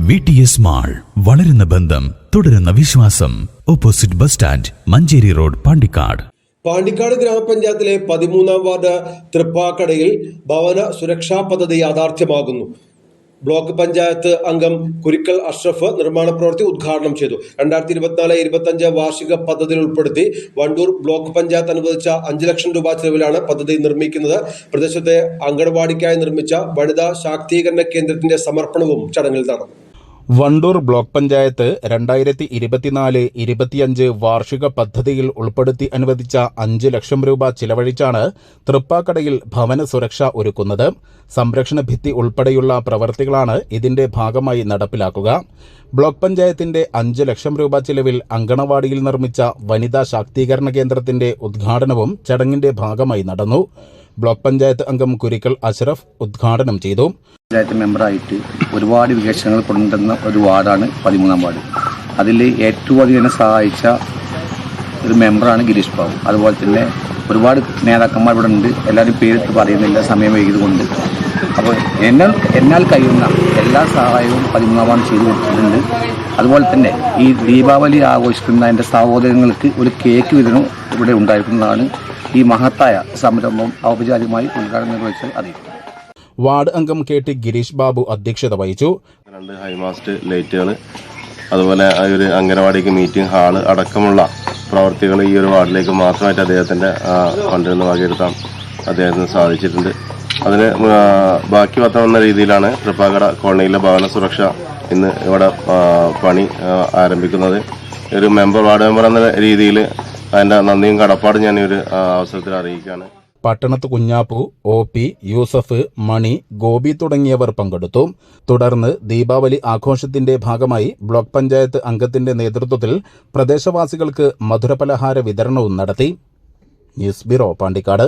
V T S mall വളരുന്ന ബന്ധം തുടരുന്ന വിശ്വാസം. Opposite bus stand Manjeri road Pandikkad. Pandikkad ഗ്രാമപഞ്ചായത്തിലെ പതിമൂന്നാം വാർഡ് തൃപ്പാക്കടയിൽ ഭവന സുരക്ഷാ പദ്ധതി യാഥാർത്ഥ്യമാകുന്നു. ബ്ലോക്ക് പഞ്ചായത്ത് അംഗം കുരിക്കൽ അഷ്റഫ് നിർമ്മാണ പ്രവൃത്തി ഉദ്ഘാടനം ചെയ്തു. രണ്ടായിരത്തി ഇരുപത്തിനാല് ഇരുപത്തഞ്ച് വാർഷിക പദ്ധതിയിൽ ഉൾപ്പെടുത്തി വണ്ടൂർ ബ്ലോക്ക് പഞ്ചായത്ത് അനുവദിച്ച അഞ്ച് ലക്ഷം രൂപ ചെലവിലാണ് പദ്ധതി നിർമ്മിക്കുന്നത്. പ്രദേശത്തെ അംഗൻവാടിക്കായി നിർമ്മിച്ച വനിതാ ശാക്തീകരണ കേന്ദ്രത്തിന്റെ സമർപ്പണവും ചടങ്ങിൽ നടന്നു. വണ്ടൂർ ബ്ലോക്ക് പഞ്ചായത്ത് രണ്ടായിരത്തി ഇരുപത്തിനാല് ഇരുപത്തിയഞ്ച് വാർഷിക പദ്ധതിയിൽ ഉൾപ്പെടുത്തി അനുവദിച്ച അഞ്ച് ലക്ഷം രൂപ ചിലവഴിച്ചാണ് തൃപ്പാക്കടയിൽ ഭവന സുരക്ഷ ഒരുക്കുന്നത്. സംരക്ഷണ ഭിത്തി ഉൾപ്പെടെയുള്ള പ്രവർത്തികളാണ് ഇതിന്റെ ഭാഗമായി നടപ്പിലാക്കുക. ബ്ലോക്ക് പഞ്ചായത്തിന്റെ അഞ്ച് ലക്ഷം രൂപ ചിലവിൽ അങ്കണവാടിയിൽ നിർമ്മിച്ച വനിതാ ശാക്തീകരണ കേന്ദ്രത്തിന്റെ ഉദ്ഘാടനവും ചടങ്ങിന്റെ ഭാഗമായി നടന്നു. ബ്ലോക്ക് പഞ്ചായത്ത് അംഗം കുരിക്കൽ അഷ്റഫ് ഉദ്ഘാടനം ചെയ്തു. പഞ്ചായത്ത് മെമ്പറായിട്ട് ഒരുപാട് വികസനങ്ങൾ കൊണ്ടുവന്ന ഒരു വാർഡാണ് പതിമൂന്നാം വാർഡ്. അതിൽ ഏറ്റവും അധികം എന്നെ സഹായിച്ച ഒരു മെമ്പറാണ് ഗിരീഷ് ബാബു. അതുപോലെ തന്നെ ഒരുപാട് നേതാക്കന്മാർ ഇവിടെ ഉണ്ട്. എല്ലാവരും പേരിട്ട് പറയുന്നില്ല സമയം വൈകിയതുകൊണ്ട്. അപ്പോൾ എന്നെ എന്നാൽ കഴിയുന്ന എല്ലാ സഹായവും പതിമൂന്നാം ചെയ്തു കൊടുത്തിട്ടുണ്ട്. അതുപോലെ തന്നെ ഈ ദീപാവലി ആഘോഷിക്കുന്ന എന്റെ സഹോദരങ്ങൾക്ക് ഒരു കേക്ക് വിതരണം ഇവിടെ ഉണ്ടായിരിക്കുന്നതാണ് ഈ മഹത്തായ സംരംഭം ഔപചാരികമായി ഉദ്ഘാടനം നിർവഹിച്ച് അറിയിക്കും വാർഡ് അംഗം കെ ടി ഗിരീഷ് ബാബു അധ്യക്ഷത വഹിച്ചു. രണ്ട് ഹൈമാസ്റ്റ് ലൈറ്റുകൾ അതുപോലെ ആ ഒരു അംഗനവാടിക്ക് മീറ്റിംഗ് ഹാൾ അടക്കമുള്ള പ്രവർത്തികൾ ഈ ഒരു വാർഡിലേക്ക് മാത്രമായിട്ട് അദ്ദേഹത്തിന്റെ ഫണ്ടിൽ നിന്ന് വകയിരുത്താൻ അദ്ദേഹത്തിന് സാധിച്ചിട്ടുണ്ട്. അതിന് ബാക്കി പത്തമെന്ന രീതിയിലാണ് തൃപ്പാക്കട കോളനിയിലെ ഭവന സുരക്ഷ ഇന്ന് ഇവിടെ പണി ആരംഭിക്കുന്നത്. ഒരു മെമ്പർ വാർഡ് മെമ്പർ എന്ന രീതിയിൽ അതിന്റെ നന്ദിയും കടപ്പാടും ഞാൻ ഒരു അവസരത്തിൽ അറിയിക്കുകയാണ്. പട്ടണത്ത് കുഞ്ഞാപ്പു ഒ പി യൂസഫ് മണി ഗോപി തുടങ്ങിയവർ പങ്കെടുത്തു. തുടർന്ന് ദീപാവലി ആഘോഷത്തിന്റെ ഭാഗമായി ബ്ലോക്ക് പഞ്ചായത്ത് അംഗത്തിന്റെ നേതൃത്വത്തിൽ പ്രദേശവാസികൾക്ക് മധുരപലഹാര വിതരണവും നടത്തി. News bureau Pandikkad.